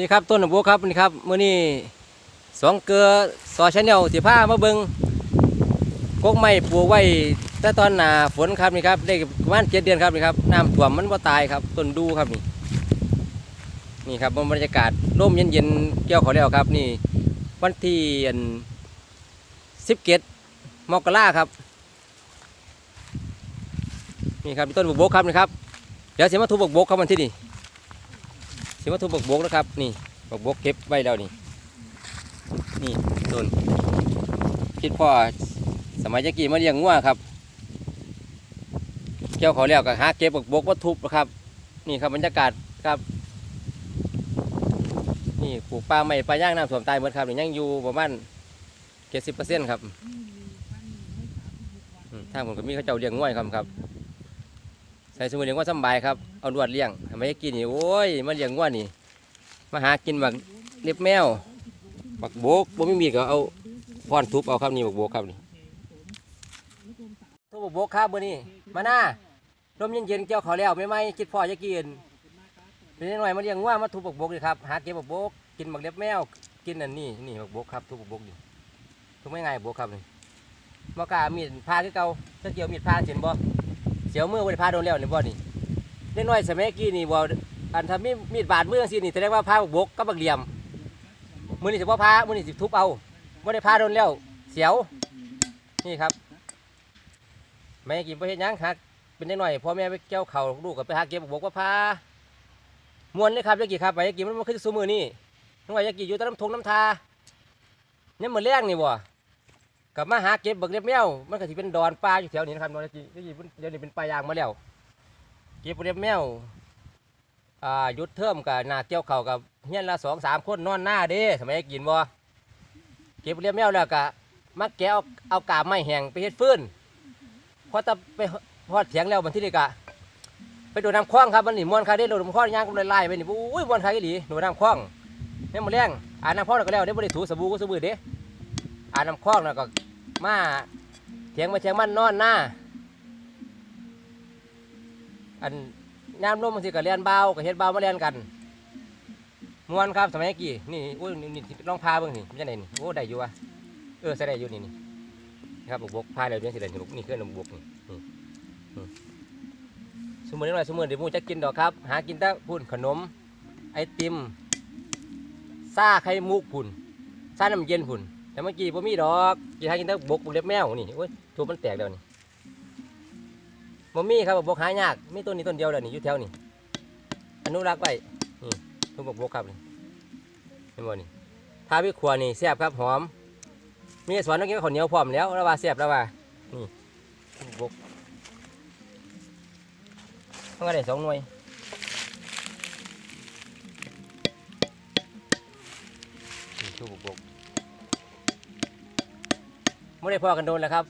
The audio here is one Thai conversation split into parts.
นี่ครับต้นบัวครับนี่ครับมื้อนี้สองเกลือซอชแนลสิพามาเบิงกกไม้ปลูกไว้แต่ตอนหนาฝนครับนี่ครับได้ประมาณเจ็ดเดือนครับนี่ครับน้ำท่วมมันบ่ตายครับต้นดูครับนี่นี่ครับบรรยากาศร่มเย็นๆเกี่ยวขาแล้วครับ นี่วันที่สิบเกตมกราครับนี่ครับต้นบกบกครับนี่ครับเดี๋ยวเสียมาทุบบกบกครับวันที่นี่ มาทุบบกบกนะครับ นี่บกบกเก็บไว้แล้วนี่ นี่ต้นคิดพ่อสมัยจะกี่มาเลี้ยงงัวครับเกี่ยวเขาแล้วก็หาเก็บบกบกวัตถุนะครับ นี่ครับบรรยากาศครับ นี่ปลูกปลาใหม่ปลาย่างน้ำท่วมตายหมดครับนี่ยังอยู่ประมาณเจ็ดสิบเปอร์เซ็นต์ครับอืมทางผมก็มีเขาเจ้าเลี้ยงงัวครับครับ ใส่สมุนเลี้ยงว่าสบายครับเอาลวดเลี้ยงทำไมให้กินนี่โอ้ยมาเลี้ยงว่านี่มาหากินบักเล็บแมวบักโบกบ่มีมีก็เอาพอนทุบเอาครับนี่บักโบกครับนี่ทุบบักโบกครับเบอร์นี้มาหน้าลมเย็นๆเกี่ยวเขาแล้วไม่ไหมคิดพ่อจะกินเป็นหน่อยมาเลี้ยงว่ามาทุบบักโบกเลยครับหาเก็บบักโบกกินบักเล็บแมวกินอันนี้นี่บักโบกครับทุบบักโบกนี่ทุบไม่ง่ายบักโบกครับนี่บ่กามีดพาคือเก่าถ้าเกี่ยวมีดพาเห็นบ่ เสียวมือบ่ได้พาโดนแล้วนี่บ่นี่เล็กน้อยสมัยกี้นี่บ่อันทำมีมีดบาดมือจังซี่นี่แสดงว่าพาบักบกกับบักเหลี่ยมมือนี่สิบ่พามือนี่สิทุบเอาบ่ได้พาโดนแล้ว เสียว นี่ครับแม่กินบ่เฮ็ดหยังครับเป็นเด็กน้อยพ่อแม่ไปเกี่ยวข้าวลูกก็ไปหาเก็บบักบกว่าพามวนเลยครับยากี่ครับไปยากี่มันบ่คือซุมือนี่น้องว่ายากี่อยู่ต่น้ำทงน้ำทาเนี่ยมื้อแรงนี่บ่ กลับมาหาเก็บบักเรียบแมวมันก็สิเป็นดอนปลาอยู่แถวนี้นะครับดอนจีที่เดี๋ยวนี้เป็นปลายางมาแล้วเก็บบักเรียบแมวอ่าหยุดเทิมกับนาเกี่ยวเข่ากับเฮียนละสองสามคนนอนหน้าเด้สมัยกินบ่เก็บบักเรียบแมวแล้วก็มาแกเอาเอากาบไม้แห้งไปเฮ็ดฟืนพอตะไปพอดเถียงแล้วมันที่นี่กะไปโดนน้ำคว้างครับมันนี่มวนคาได้โดนน้ำคว้างย่างก็เลยไล่ไปนี่อุ้ยมวนคาอีหลีโดนน้ำคว้างเนี่ยมันแรงอ่านน้ำคว้างแล้วก็แล้วได้บ่ได้ถูสบู่ก็สบู่เด้าน้ำคลองแล้วก็มาเถียงมาเถียงมันนอนหน้า อันยามลมมันสิกับเรียนเบากับเฮ็ดเบามาเรียนกันมวนครับสมัยกี้นี่อุ้ยนี่ลองพาเบิ่งนี่มันจะไหนนี่โอ้ได้อยู่วะเออใส่ได้อยู่นี่นี่ครับบกบกพาเลยเพียงสิได้บกนี่คือน้ำบกนี่สมมือนี้หน่อยสมมือเดี๋ยวมูจะกินดอกครับ หากินแต่พุ่นขนม ไอติมซาไข่มุกพุ่นซาน้ำเย็นพุ่น แต่เมื่อกี้ผมมีดอกกี่ทากินแต่บกบกเล็บแมวนี่โอ้ยทุบมันแตกแล้วนี่บ่มีครับบกหายากมีต้นนี้ต้นเดียวเลยนี่อยู่แถวนี่อนุรักษ์ไว้นี่ทุบบกบกครับนี่เห็นบ่นี่ถ้าพี่ขวานี่แซ่บครับหอม มีสวนต้องกินกับข้าวเหนียวพร้อมแล้วแล้วว่าแซ่บแล้วว่านี่ทุบบกมันก็ได้สองหน่วย ไม่ได้พอกันโดนแล้วครับ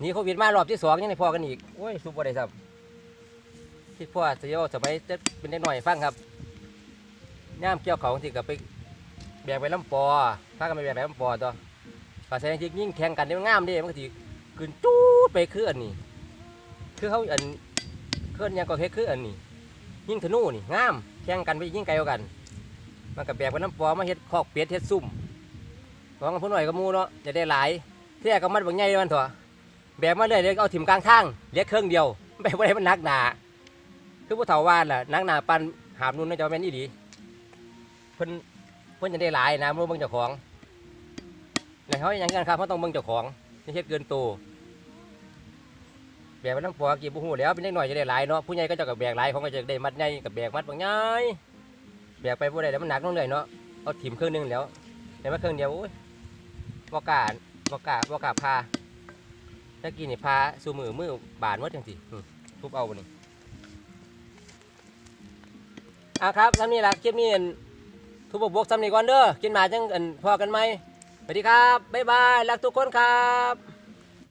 หนีโควิดมารอบที่สองยังได้พอกันอีกโอ้ยสุบบ่ได้ครับที่พ่อจะโยสมัยจะเป็นเด็กหน่อยฟังครับย่ามเกี่ยวเขาที่กับไปแบกไปลำปอพากันไปแบกไปลำปอตัวภาษาอังกฤษยิ่งแข่งกันได้มันงามเดิมันก็สิขึ้นจู๊ดไปคืออันนี้ คือเขาอันเคลื่อนยังก็เฮ็ดคืออันนี้ ยิ่งธนูนี่ง่ามแข่งกันไปยิ่งไกลกัน มันก็แบกไปลำปอมาเฮ็ดคอกเป็ดเฮ็ดซุ่ม หวังกับผู้หน่อยกับมูเนาะจะได้หลายที่แรกก็มัดบางใหญ่มันเถอะแบกมาเลยเลยเอาถิ่มกลางทางเลี้ยเครื่องเดียวไปบ่ได้มันหนักหนาคือผู้เฒ่าว่านล่ะหนักหนาปันหาบนุ่นน่าจะว่าแม่นอีหลีเพิ่นเพิ่นจะได้หลายนะรู้เบิ่งเจ้าของแล้วเขาอย่างกันครับเขาต้องเบิ่งเจ้าของไม่เฮ็ดเกินโตวแบกไปน้ำปอกี่บุหูแล้วเป็นเล็กหน่อยจะได้หลายเนาะผู้ใหญ่ก็จะกับแบกหลายของก็จะได้มัดใหญ่กับแบกมัดบางใหญ่แบกไปบ่ได้แล้วมันหนักลงเลยเนาะเอาถิ่มเครื่องหนึงแล้วแต่มาเครื่องเดียวโอ้ย บอกกล้าบอกกล้าบอกกล้าพาตะกี้นี่พาสูมือมือบานวัดจังสิทุบเอาบ่นี่อะครับทำนี่ละคลิปนี้อันทุบบกๆทำนี่ก่อนเด้อกินหมาจังอันพอกันไหมสวัสดีครับ บ๊ายบาย รักทุกคนครับ